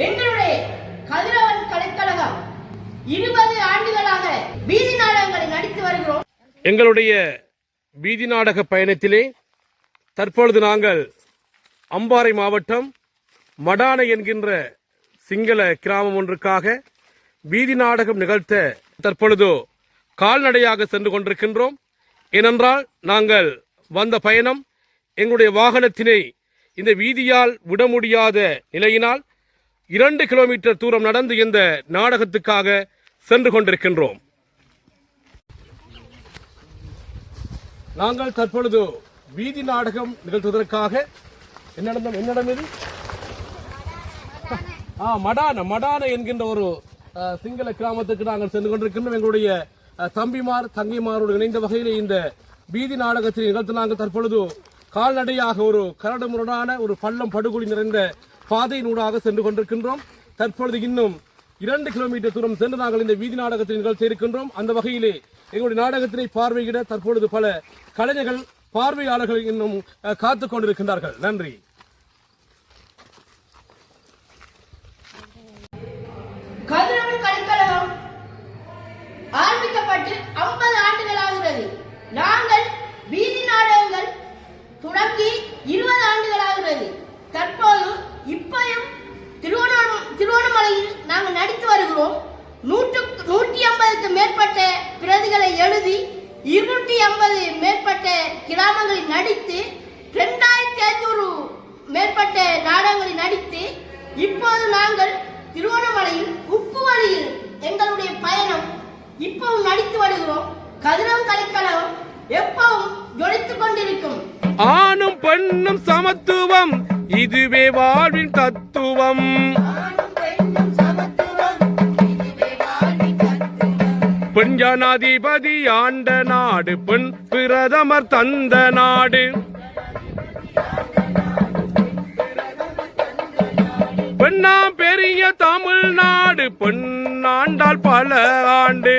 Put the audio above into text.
எங்களுடைய கதிரவன் கலைக்கழகம் இருபது ஆண்டுகளாக வீதி நாடகங்களை நடித்து வருகிறோம். எங்களுடைய வீதி நாடக பயணத்திலே தற்பொழுது நாங்கள் அம்பாறை மாவட்டம் மடானை என்கின்ற சிங்கள கிராமம் ஒன்றுக்காக வீதி நாடகம் நிகழ்த்த தற்பொழுது கால்நடையாக சென்று கொண்டிருக்கின்றோம். ஏனென்றால் நாங்கள் வந்த பயணம் எங்களுடைய வாகனத்தினை இந்த வீதியால் விட முடியாத நிலையினால் இரண்டு கிலோமீட்டர் தூரம் நடந்து இந்த நாடகத்துக்காக சென்று கொண்டிருக்கின்றோம். நாங்கள் தற்பொழுது வீதி நாடகம் நிகழ்த்துவதற்காக என்னிடம் என்னிடம் இது? ஆ மடான. மடான என்கின்ற ஒரு அஹ், சிங்கள கிராமத்துக்கு நாங்கள் சென்று கொண்டிருக்கின்றோம். எங்களுடைய தம்பிமார் தங்கைமாரோடு இணைந்த வகையில் இந்த வீதி நாடகத்தை நிகழ்த்த நாங்கள் தற்பொழுது கால்நடையாக ஒரு கரடு முரடான ஒரு பள்ளம் படுகொலி நிறைந்த பாதையினூடாக சென்று கொண்டிருக்கின்றோம். தற்பொழுது இன்னும் இரண்டு கிலோமீட்டர் தூரம் சென்று நாங்கள் இந்த வீதி நாடகத்தை நிகழ்த்த இருக்கின்றோம் அந்த வகையிலே எங்களுடைய நாடகத்தினை பார்வையிட தற்பொழுது பல கலைஞர்கள் பார்வையாளர்கள் இன்னும் அஹ், காத்துக் கொண்டிருக்கின்றார்கள். நன்றி. கதிரவன் கலைக்கழகம் ஆரம்பிக்கப்பட்டு 50 ஆண்டுகள் ஆகிறது. நாங்கள் வீதி நாடகங்கள் தொடங்கி 20 ஆண்டுகள் ஆகிறது தற்போது இப்பயும் திருவண்ணாம திருவண்ணாமலையில் நாங்கள் நடித்து வருகிறோம் நூற்று நூற்றி ஐம்பதுக்கு மேற்பட்ட பிரதிகளை எழுதி இருநூற்றி ஐம்பது மேற்பட்ட கிராமங்களில் நடித்து ரெண்டாயிரத்தி ஐநூறு மேற்பட்ட நாடகங்களில் நடித்து இப்போது நாங்கள் திருவண்ணாமலையில் உப்பு வழியில் எங்களுடைய பயணம் இப்பவும் நடித்து வருகிறோம். கதிரவன் கலைக்கழகம் எப்பவும் ஜொலித்துக் கொண்டிருக்கும். ஆணும் பெண்ணும் சமத்துவம் இதுவே வாழ்வின் தத்துவம். பெண் ஜனாதிபதி ஆண்ட நாடு பெண் பிரதமர் தந்த நாடு. பெண்ணாம் பெரிய தமிழ்நாடு பெண் ஆண்டால் பல ஆண்டு.